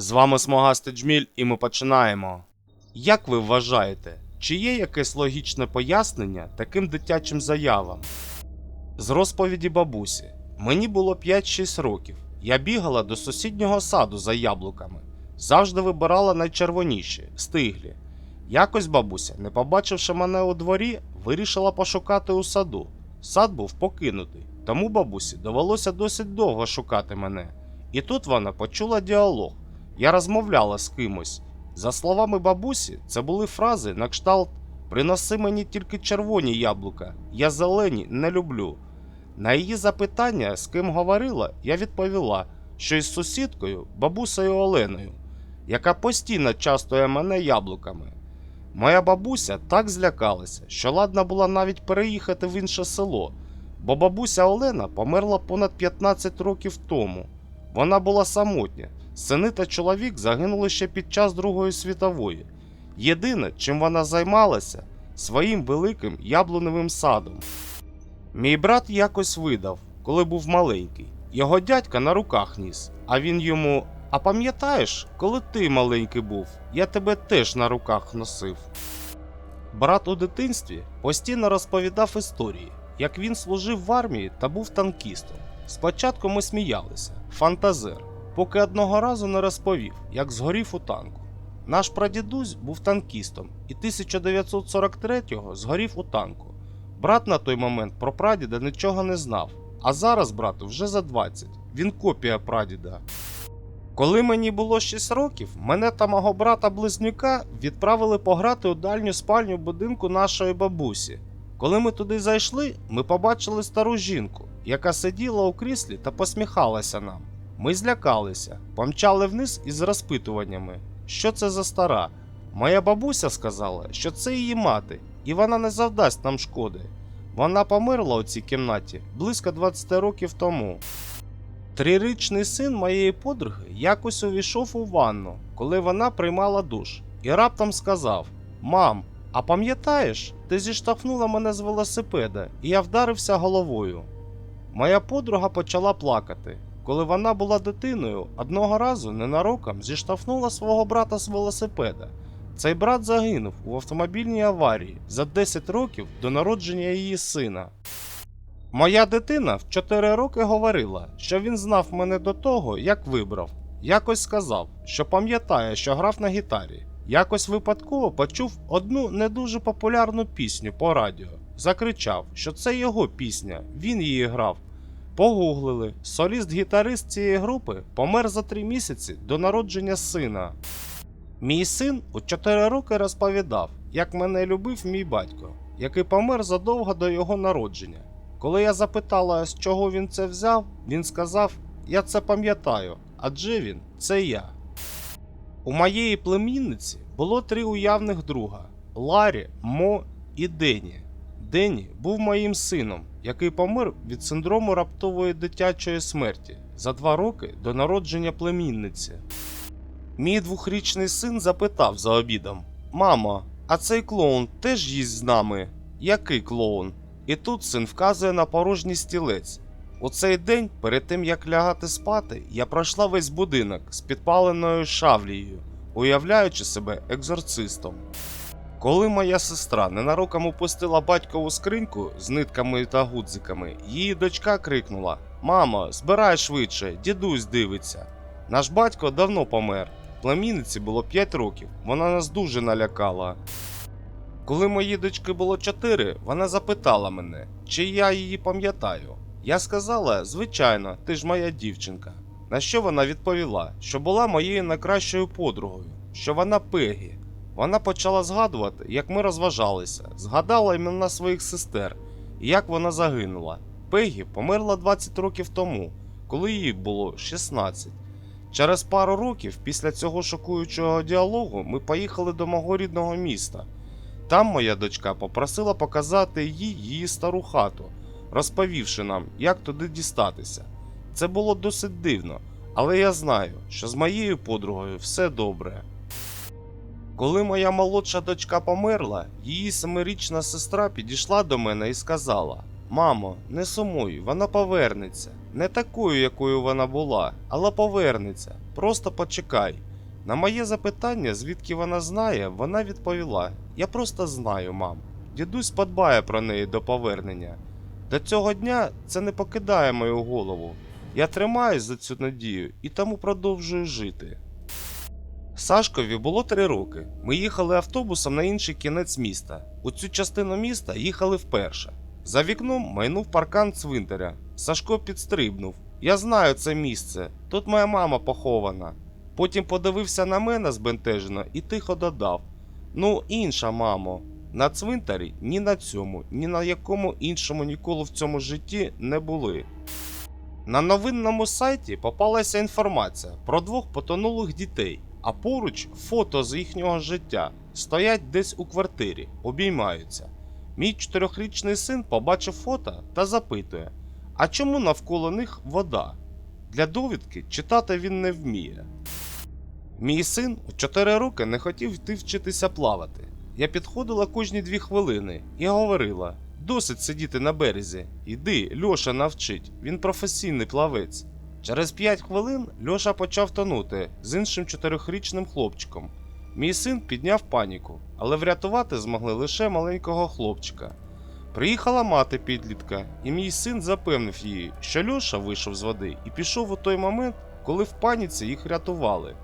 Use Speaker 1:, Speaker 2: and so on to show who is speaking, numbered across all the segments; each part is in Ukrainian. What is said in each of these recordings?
Speaker 1: З вами Смогастий Джміль, і ми починаємо. Як ви вважаєте, чи є якесь логічне пояснення таким дитячим заявам? З розповіді бабусі. Мені було 5-6 років. Я бігала до сусіднього саду за яблуками. Завжди вибирала найчервоніші, стиглі. Якось бабуся, не побачивши мене у дворі, вирішила пошукати у саду. Сад був покинутий, тому бабусі довелося досить довго шукати мене. І тут вона почула діалог. Я розмовляла з кимось. За словами бабусі, це були фрази на кшталт Приноси мені тільки червоні яблука, я зелені не люблю. На її запитання, з ким говорила, я відповіла, що із сусідкою, бабусею Оленою, яка постійно частує мене яблуками. Моя бабуся так злякалася, що ладна була навіть переїхати в інше село, бо бабуся Олена померла понад 15 років тому. Вона була самотня. Сини та чоловік загинули ще під час Другої світової. Єдине, чим вона займалася, своїм великим яблуневим садом. Мій брат якось видав, коли був маленький. Його дядька на руках ніс, а він йому: А пам'ятаєш, коли ти маленький був, я тебе теж на руках носив. Брат у дитинстві постійно розповідав історії, як він служив в армії та був танкістом. Спочатку ми сміялися, фантазер, поки одного разу не розповів, як згорів у танку. Наш прадідусь був танкістом і 1943-го згорів у танку. Брат на той момент про прадіда нічого не знав, а зараз брату вже за 20. Він копія прадіда. Коли мені було 6 років, мене та мого брата-близнюка відправили пограти у дальню спальню будинку нашої бабусі. Коли ми туди зайшли, ми побачили стару жінку, яка сиділа у кріслі та посміхалася нам. Ми злякалися, помчали вниз із розпитуваннями, що це за стара. Моя бабуся сказала, що це її мати, і вона не завдасть нам шкоди. Вона померла у цій кімнаті близько 20 років тому. Трирічний син моєї подруги якось увійшов у ванну, коли вона приймала душ, і раптом сказав: Мам, а пам'ятаєш, ти зіштовхнула мене з велосипеда, і я вдарився головою. Моя подруга почала плакати. Коли вона була дитиною, одного разу ненароком зіштовхнула свого брата з велосипеда. Цей брат загинув у автомобільній аварії за 10 років до народження її сина. Моя дитина в 4 роки говорила, що він знав мене до того, як вибрав. Якось сказав, що пам'ятає, що грав на гітарі. Якось випадково почув одну не дуже популярну пісню по радіо. Закричав, що це його пісня, він її грав. Погуглили, соліст-гітарист цієї групи помер за 3 місяці до народження сина. Мій син у 4 роки розповідав, як мене любив мій батько, який помер задовго до його народження. Коли я запитала, з чого він це взяв, він сказав: Я це пам'ятаю, адже він це я. У моєї племінниці було три уявних друга: Ларі, Мо і Дені. Дені був моїм сином, який помер від синдрому раптової дитячої смерті за два роки до народження племінниці. Мій двохрічний син запитав за обідом: Мамо, а цей клоун теж їсть з нами? Який клоун? І тут син вказує на порожній стілець. У цей день, перед тим як лягати спати, я пройшла весь будинок з підпаленою шавлією, уявляючи себе екзорцистом. Коли моя сестра ненароком упустила батькову скриньку з нитками та гудзиками, її дочка крикнула: Мамо, збирай швидше, дідусь дивиться. Наш батько давно помер. Племінниці було 5 років, вона нас дуже налякала. Коли моїй дочки було 4, вона запитала мене, чи я її пам'ятаю. Я сказала, звичайно, ти ж моя дівчинка. На що вона відповіла, що була моєю найкращою подругою, що вона Пегі. Вона почала згадувати, як ми розважалися, згадала імена своїх сестер і як вона загинула. Пегі померла 20 років тому, коли їй було 16. Через пару років після цього шокуючого діалогу ми поїхали до мого рідного міста. Там моя дочка попросила показати їй її стару хату, розповівши нам, як туди дістатися. Це було досить дивно, але я знаю, що з моєю подругою все добре. Коли моя молодша дочка померла, її семирічна сестра підійшла до мене і сказала: Мамо, не сумуй, вона повернеться. Не такою, якою вона була, але повернеться. Просто почекай. На моє запитання, звідки вона знає, вона відповіла: Я просто знаю, мам. Дідусь подбає про неї до повернення. До цього дня це не покидає мою голову. Я тримаюсь за цю надію і тому продовжую жити. Сашкові було три роки. Ми їхали автобусом на інший кінець міста. У цю частину міста їхали вперше. За вікном майнув паркан цвинтаря. Сашко підстрибнув. Я знаю це місце. Тут моя мама похована. Потім подивився на мене збентежено і тихо додав: Ну, інша, мамо, на цвинтарі ні на цьому, ні на якому іншому ніколи в цьому житті не були. На новинному сайті попалася інформація про двох потонулих дітей, а поруч фото з їхнього життя стоять десь у квартирі, обіймаються. Мій чотирьохрічний син побачив фото та запитує: А чому навколо них вода? Для довідки читати він не вміє. Мій син у 4 роки не хотів йти вчитися плавати. Я підходила кожні дві хвилини і говорила: досить сидіти на березі, іди, Льоша навчить, він професійний плавець. Через 5 хвилин Льоша почав тонути з іншим чотирьохрічним хлопчиком. Мій син підняв паніку, але врятувати змогли лише маленького хлопчика. Приїхала мати підлітка, і мій син запевнив її, що Льоша вийшов з води і пішов у той момент, коли в паніці їх рятували.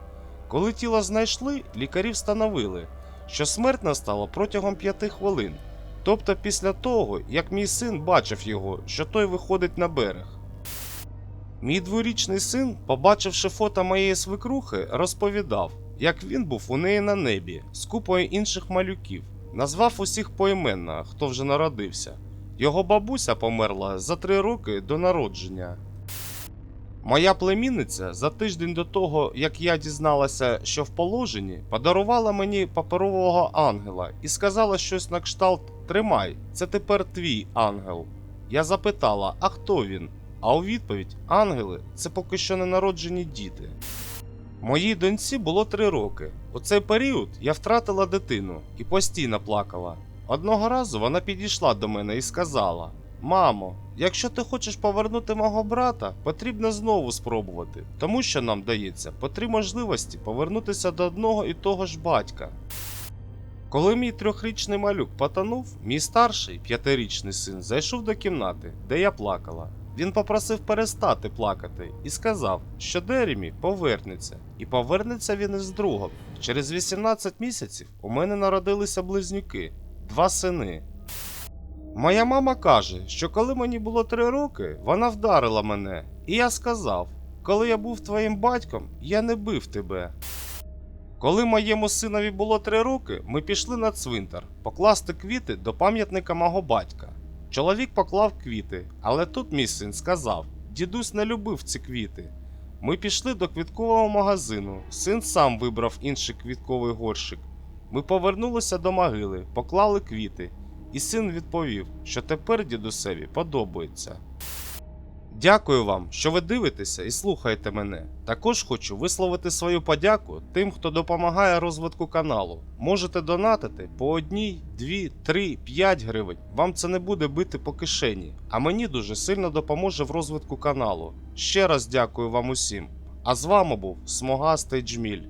Speaker 1: Коли тіло знайшли, лікарі встановили, що смерть настала протягом 5 хвилин. Тобто після того, як мій син бачив його, що той виходить на берег. Мій дворічний син, побачивши фото моєї свекрухи, розповідав, як він був у неї на небі з купою інших малюків, назвав усіх поіменно, хто вже народився. Його бабуся померла за три роки до народження. Моя племінниця за тиждень до того, як я дізналася, що в положенні, подарувала мені паперового ангела і сказала щось на кшталт Тримай, це тепер твій ангел. Я запитала, а хто він? А у відповідь: ангели це поки що ненароджені діти. Моїй доньці було три роки. У цей період я втратила дитину і постійно плакала. Одного разу вона підійшла до мене і сказала: Мамо, якщо ти хочеш повернути мого брата, потрібно знову спробувати, тому що нам дається по три можливості повернутися до одного і того ж батька. Коли мій трьохрічний малюк потонув, мій старший п'ятирічний син зайшов до кімнати, де я плакала. Він попросив перестати плакати і сказав, що Деремі повернеться, і повернеться він із другом. Через 18 місяців у мене народилися близнюки, два сини. Моя мама каже, що коли мені було 3 роки, вона вдарила мене, і я сказав: коли я був твоїм батьком, я не бив тебе. Коли моєму синові було 3 роки, ми пішли на цвинтар покласти квіти до пам'ятника мого батька. Чоловік поклав квіти, але тут мій син сказав: дідусь не любив ці квіти. Ми пішли до квіткового магазину. Син сам вибрав інший квітковий горщик. Ми повернулися до могили, поклали квіти, і син відповів, що тепер дідусеві подобається. Дякую вам, що ви дивитеся і слухаєте мене. Також хочу висловити свою подяку тим, хто допомагає розвитку каналу. Можете донатити по одній, дві, три, п'ять гривень. Вам це не буде бити по кишені, а мені дуже сильно допоможе в розвитку каналу. Ще раз дякую вам усім. А з вами був Смогастий Джміль.